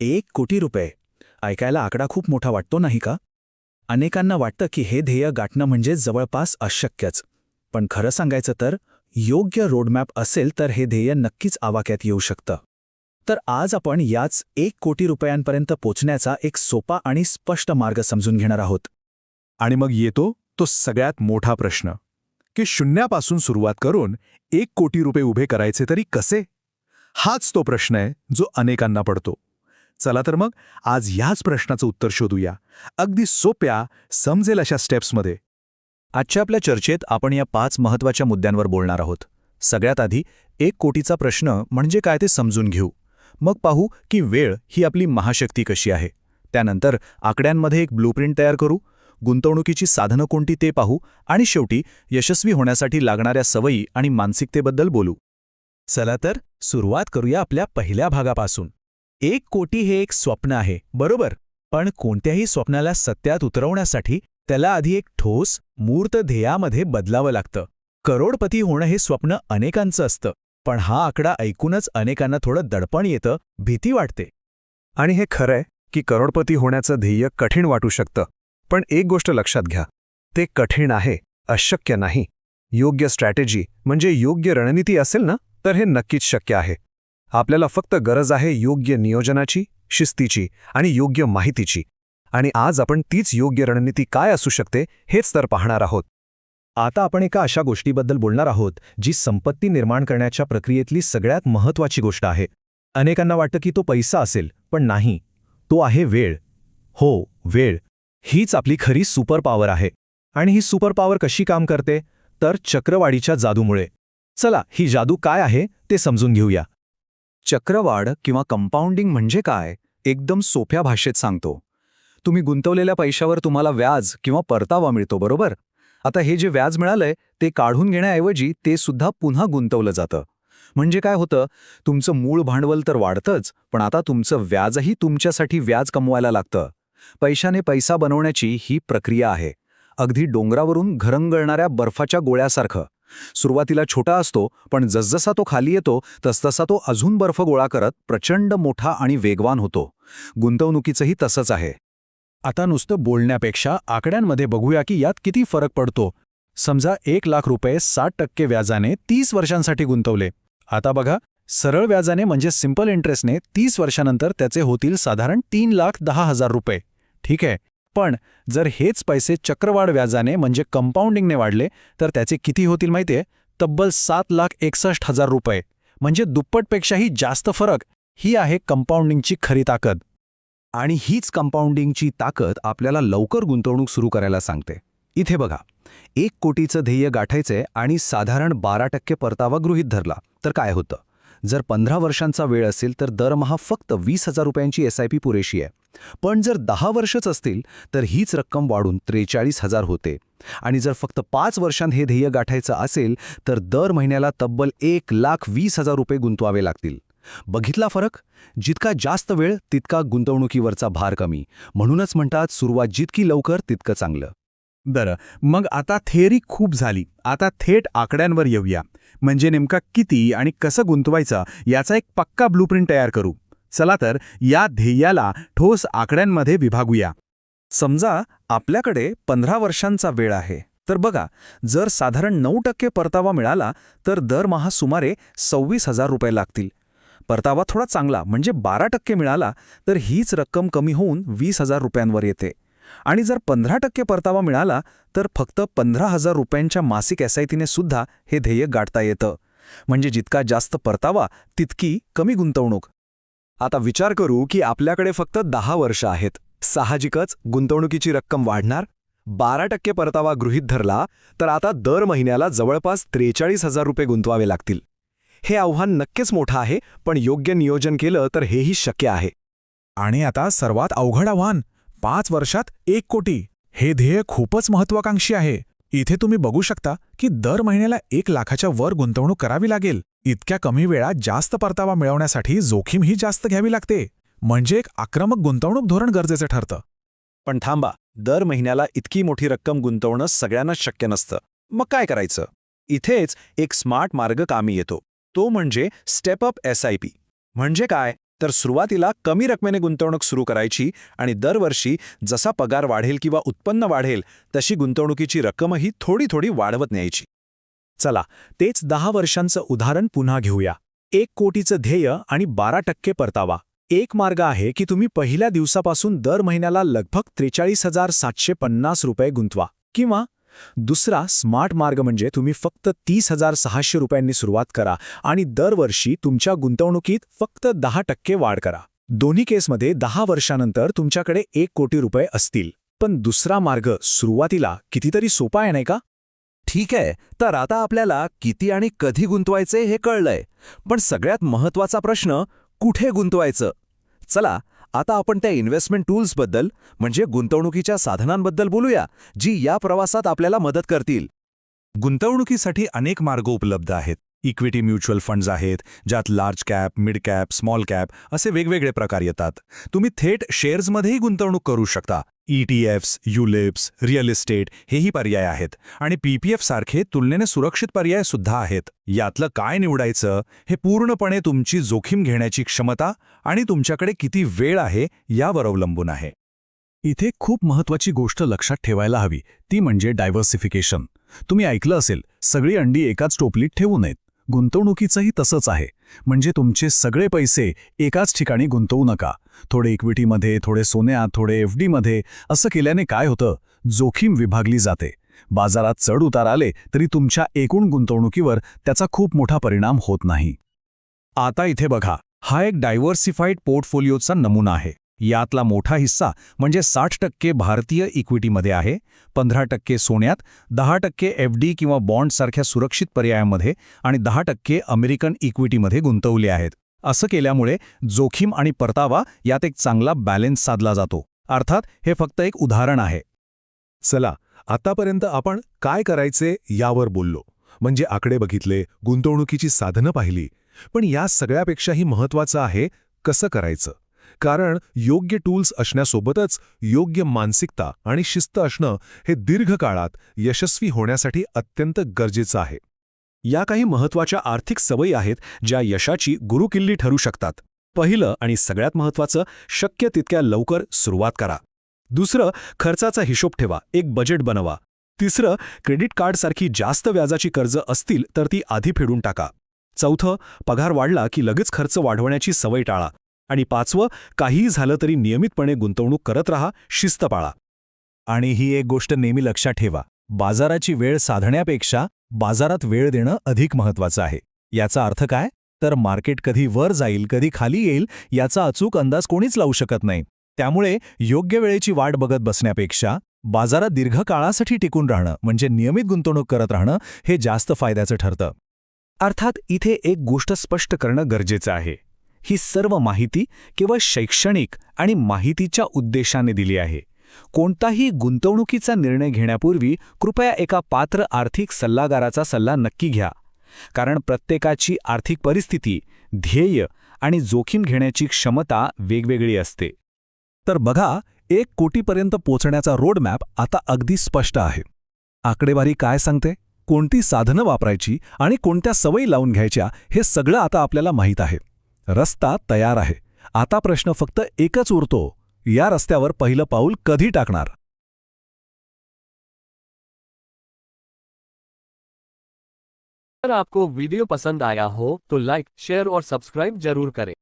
एक कोटी रुपये. ऐकायला आकडा खूप मोठा वाटतो नाही का? अनेकांना वाटतं की हे ध्येय गाठणं म्हणजे जवळपास अशक्यच. पण खरं सांगायचं तर योग्य रोडमॅप असेल तर हे ध्येय नक्कीच आवाक्यात येऊ शकतं. तर आज आपण याच एक कोटी रुपयांपर्यंत पोचण्याचा एक सोपा आणि स्पष्ट मार्ग समजून घेणार आहोत. आणि मग येतो तो सगळ्यात मोठा प्रश्न की शून्यापासून सुरुवात करून एक कोटी रुपये उभे करायचे तरी कसे? हाच तो प्रश्न आहे जो अनेकांना पडतो. चला तर मग आज ह्याच प्रश्नाचं उत्तर शोधूया. अगदी सोप्या समजेल अशा स्टेप्समध्ये. आजच्या आपल्या चर्चेत आपण या पाच महत्त्वाच्या मुद्द्यांवर बोलणार आहोत. सगळ्यात आधी एक कोटीचा प्रश्न म्हणजे काय ते समजून घेऊ. मग पाहू की वेळ ही आपली महाशक्ती कशी आहे. त्यानंतर आकड्यांमध्ये एक ब्लूप्रिंट तयार करू गुंतवणुकीची साधनं कोणती ते पाहू आणि शेवटी यशस्वी होण्यासाठी लागणाऱ्या सवयी आणि मानसिकतेबद्दल बोलू. चला तर सुरुवात करूया आपल्या पहिल्या भागापासून. एक कोटी हे एक स्वप्न आहे बरोबर? पण कोणत्याही स्वप्नाला सत्यात उतरवण्यासाठी त्याला आधी एक ठोस मूर्त ध्येयामध्ये बदलावं लागतं. करोडपती होणं हे स्वप्न अनेकांचं असतं पण हा आकडा ऐकूनच अनेकांना थोडं दडपण येतं भीती वाटते. आणि हे खरंय की करोडपती होण्याचं ध्येय कठीण वाटू शकतं पण एक गोष्ट लक्षात घ्या ते कठीण आहे अशक्य नाही. योग्य स्ट्रॅटेजी म्हणजे योग्य रणनीती असेल ना तर हे नक्कीच शक्य आहे. आपल्याला फक्त गरज आहे योग्य नियोजनाची शिस्तीची आणि योग्य माहितीची. आणि आज आपण तीच योग्य रणनीती काय असू शकते हेच तर पाहणार आहोत. आता आपण एका अशा गोष्टीबद्दल बोलणार आहोत जी संपत्ती निर्माण करण्याच्या प्रक्रियेतली सगळ्यात महत्त्वाची गोष्ट आहे. अनेकांना वाटतं की तो पैसा असेल पण नाही. तो आहे वेळ. हो वेळ. हीच आपली खरी सुपर पॉवर आहे. आणि ही सुपर पॉवर कशी काम करते? तर चक्रवाढीच्या जादूमुळे. चला ही जादू काय आहे ते समजून घेऊया. चक्रवाढ किंवा कंपाऊंडिंग म्हणजे काय? एकदम सोप्या भाषेत सांगतो. तुम्ही गुंतवलेल्या पैशावर तुम्हाला व्याज किंवा परतावा मिळतो बरोबर? आता हे जे व्याज मिळालंय ते काढून घेण्याऐवजी ते सुद्धा पुन्हा गुंतवलं जातं. म्हणजे काय होतं? तुमचं मूळ भांडवल तर वाढतंच पण आता तुमचं व्याजही तुमच्यासाठी व्याज कमवायला लागतं. पैशाने पैसा बनवण्याची ही प्रक्रिया आहे. अगदी डोंगरावरून घरंगळणाऱ्या बर्फाच्या गोळ्यासारखं. सुरुवातीला छोटा असतो पण जसजसा तो खाली येतो तसतसा तो अजून बर्फ गोळा करत प्रचंड मोठा आणि वेगवान होतो. गुंतवणुकीचंही तसंच आहे. आता नुसतं बोलण्यापेक्षा आकड्यांमध्ये बघूया की यात किती फरक पडतो. समजा एक लाख रुपये साठ टक्के व्याजाने तीस वर्षांसाठी गुंतवले. आता बघा सरळ व्याजाने म्हणजे सिंपल इंटरेस्टने तीस वर्षानंतर त्याचे होतील साधारण तीन लाख दहा हजार रुपये. ठीक आहे. पण जर हेच पैसे चक्रवाढ व्याजाने म्हणजे कंपाऊंडिंगने वाढले तर त्याचे किती होतील माहितीये? तब्बल सात लाख एकसष्ट हजार रुपये. म्हणजे दुप्पटपेक्षाही जास्त फरक ही आहे कंपाऊंडिंगची खरी ताकद. आणि हीच कंपाऊंडिंगची ताकद आपल्याला लवकर गुंतवणूक सुरू करायला सांगते. इथे बघा. एक कोटीचं ध्येय गाठायचंय आणि साधारण बारा टक्के परतावा गृहीत धरला तर काय होतं? जर पंधरा वर्षांचा वेळ असेल तर दरमहा फक्त वीस हजार रुपयांची एस आय पी पुरेशी आहे. पण जर दहा वर्षच असतील तर हीच रक्कम वाढून त्रेचाळीस हजार होते. आणि जर फक्त पाच वर्षांत हे ध्येय गाठायचं असेल तर दर महिन्याला तब्बल एक लाख वीस हजार रुपये गुंतवावे लागतील. बघितला फरक? जितका जास्त वेळ तितका गुंतवणुकीवरचा भार कमी. म्हणूनच म्हणतात सुरुवात जितकी लवकर तितकं चांगलं. बरं मग आता थेअरी खूप झाली. आता थेट आकड्यांवर येऊया. म्हणजे नेमका किती आणि कसं गुंतवायचं याचा एक पक्का ब्लूप्रिंट तयार करू. चला तर या ध्येयाला ठोस आकड्यांमध्ये विभागूया. समजा आपल्याकडे पंधरा वर्षांचा वेळ आहे. तर बघा जर साधारण नऊ टक्के परतावा मिळाला तर दरमहा सुमारे सव्वीस हजार रुपये लागतील. परतावा थोडा चांगला म्हणजे बारा टक्के मिळाला तर हीच रक्कम कमी होऊन वीस हजार रुपयांवर येते. आणि जर पंधरा टक्के परतावा मिळाला तर फक्त पंधरा हजार रुपयांच्या मासिक एसआयतीने सुद्धा हे ध्येय गाठता येतं. म्हणजे जितका जास्त परतावा तितकी कमी गुंतवणूक. आता विचार करू की आपल्याकडे फक्त दहा वर्ष आहेत. साहजिकच गुंतवणुकीची रक्कम वाढणार. बारा टक्के परतावा गृहीत धरला तर आता दर महिन्याला जवळपास त्रेचाळीस हजार रुपये गुंतवावे लागतील. हे आव्हान नक्कीच मोठं आहे पण योग्य नियोजन केलं तर हेही शक्य आहे. आणि आता सर्वात अवघड आव्हान पाच वर्षात एक कोटी. हे ध्येय खूपच महत्वाकांक्षी आहे. इथे तुम्ही बघू शकता की दर महिन्याला एक लाखाच्या वर गुंतवणूक करावी लागेल. इतक्या कमी वेळात जास्त परतावा मिळवण्यासाठी जोखीमही जास्त घ्यावी लागते. म्हणजे एक आक्रमक गुंतवणूक धोरण गरजेचं ठरतं. पण थांबा दर महिन्याला इतकी मोठी रक्कम गुंतवणं सगळ्यांनाच शक्य नसतं. मग काय करायचं? इथेच एक स्मार्ट मार्ग कामी येतो. तो म्हणजे step up S I P म्हणजे काय? तर सुरुवातीला कमी रकमेने गुंतवणूक सुरू करायची आणि दरवर्षी जसा पगार वाढेल किंवा उत्पन्न वाढेल तशी गुंतवणुकीची रक्कमही थोडी थोडी वाढवत न्यायची. चला तेच दहा वर्षांचं उदाहरण पुन्हा घेऊया. एक कोटीचं ध्येय आणि बारा टक्के परतावा. एक मार्ग आहे की तुम्ही पहिल्या दिवसापासून दर महिन्याला लगभग त्रेचाळीस हजार सातशे पन्नास रुपये गुंतवा किंवा दुसरा स्मार्ट मार्ग म्हणजे तुम्ही फक्त तीस हजार सहाशे रुपयांनी सुरुवात करा आणि दरवर्षी तुमच्या गुंतवणुकीत फक्त दहा टक्के वाढ करा. दोन्ही केसमध्ये दहा वर्षानंतर तुमच्याकडे एक कोटी रुपये असतील. पण दुसरा मार्ग सुरुवातीला कितीतरी सोपा आहे नाही का? ठीक आहे तर आता आपल्याला किती आणि कधी गुंतवायचे हे कळलंय. पण सगळ्यात महत्त्वाचा प्रश्न कुठे गुंतवायचं? चला आता आपण त्या इन्व्हेस्टमेंट टूल्सबद्दल म्हणजे गुंतवणुकीच्या साधनांबद्दल बोलूया जी या प्रवासात आपल्याला मदत करतील. गुंतवणुकीसाठी अनेक मार्ग उपलब्ध आहेत. इक्विटी म्युच्युअल फंड्स आहेत ज्यात large cap mid cap small cap असे वेगवेगळे प्रकार येतात. तुम्ही थेट शेअर्समध्येही गुंतवणूक करू शकता. ईटीएफ्स युलिप्स रिअल इस्टेट हेही पर्याय आहेत. आणि पीपीएफ सारखे तुलनेने सुरक्षित पर्याय सुद्धा आहेत. यातलं काय निवडायचं? हे पूर्णपणे तुमची जोखीम घेण्याची क्षमता आणि तुमच्याकडे किती वेळ आहे यावर अवलंबून आहे. इथे खूप महत्वाची गोष्ट लक्षात ठेवायला हवी. ती म्हणजे डायव्हर्सिफिकेशन तुम्ही ऐकलं असेल सगळी अंडी एकाच टोपलीत ठेवू नयेत. गुंतवणुकीचंही तसंच आहे. म्हणजे तुमचे सगळे पैसे एकाच ठिकाणी गुंतवू नका. थोडे इक्विटीमध्ये थोडे सोन्यात थोडे एफमध्ये असं केल्याने काय होतं? जोखीम विभागली जाते. बाजारात चढ उतार आले तरी तुमच्या एकूण गुंतवणुकीवर त्याचा खूप मोठा परिणाम होत नाही. आता इथे बघा. हा एक डायव्हर्सिफाईड पोर्टफोलिओचा नमुना आहे. यातला मोठा हिस्सा म्हणजे साठ टक्के भारतीय इक्विटीमध्ये आहे पंधरा टक्के सोन्यात दहा टक्के एफ डी किंवा बॉन्डसारख्या सुरक्षित पर्यायांमध्ये आणि दहा टक्के अमेरिकन इक्विटीमध्ये गुंतवले आहेत. असं केल्यामुळे जोखीम आणि परतावा यात एक चांगला बॅलेन्स साधला जातो. अर्थात हे फक्त एक उदाहरण आहे. चला आतापर्यंत आपण काय करायचे यावर बोललो. म्हणजे आकडे बघितले गुंतवणुकीची साधनं पाहिली. पण या सगळ्यापेक्षाही महत्वाचं आहे कसं करायचं. कारण योग्य टूल्स असण्यासोबतच योग्य मानसिकता आणि शिस्त असणं हे दीर्घकाळात यशस्वी होण्यासाठी अत्यंत गरजेचं आहे. या काही महत्त्वाच्या आर्थिक सवयी आहेत ज्या यशाची गुरुकिल्ली ठरू शकतात. पहिलं आणि सगळ्यात महत्वाचं शक्य तितक्या लवकर सुरुवात करा. दुसरं खर्चाचा हिशोब ठेवा एक बजेट बनवा. तिसरं क्रेडिट कार्डसारखी जास्त व्याजाची कर्ज असतील तर ती आधी फेडून टाका. चौथं पगार वाढला की लगेच खर्च वाढवण्याची सवय टाळा. आणि पाचवं काहीही झालं तरी नियमितपणे गुंतवणूक करत राहा शिस्त पाळा. आणि ही एक गोष्ट नेहमी लक्षात ठेवा बाजाराची वेळ साधण्यापेक्षा बाजारात वेळ देणं अधिक महत्वाचं आहे. याचा अर्थ काय? तर मार्केट कधी वर जाईल कधी खाली येईल याचा अचूक अंदाज कोणीच लावू शकत नाही. त्यामुळे योग्य वेळेची वाट बघत बसण्यापेक्षा बाजारात दीर्घकाळासाठी टिकून राहणं म्हणजे नियमित गुंतवणूक करत राहणं हे जास्त फायद्याचं ठरतं. अर्थात इथे एक गोष्ट स्पष्ट करणं गरजेचं आहे. ही सर्व माहिती केवळ शैक्षणिक आणि माहितीच्या उद्देशाने दिली आहे. कोणताही गुंतवणुकीचा निर्णय घेण्यापूर्वी कृपया एका पात्र आर्थिक सल्लागाराचा सल्ला नक्की घ्या. कारण प्रत्येकाची आर्थिक परिस्थिती ध्येय आणि जोखीम घेण्याची क्षमता वेगवेगळी असते. तर बघा एक कोटीपर्यंत पोचण्याचा रोडमॅप आता अगदी स्पष्ट आहे. आकडेवारी काय सांगते? कोणती साधनं वापरायची आणि कोणत्या सवयी लावून घ्यायच्या हे सगळं आता आपल्याला माहीत आहे. रस्ता तयार आहे. आता प्रश्न फक्त एकच उरतो. या रस्त्यावर पहिलं पाऊल कधी टाकणार? अगर आपको वीडियो पसंद आया हो तो लाइक शेयर और सब्सक्राइब जरूर करें.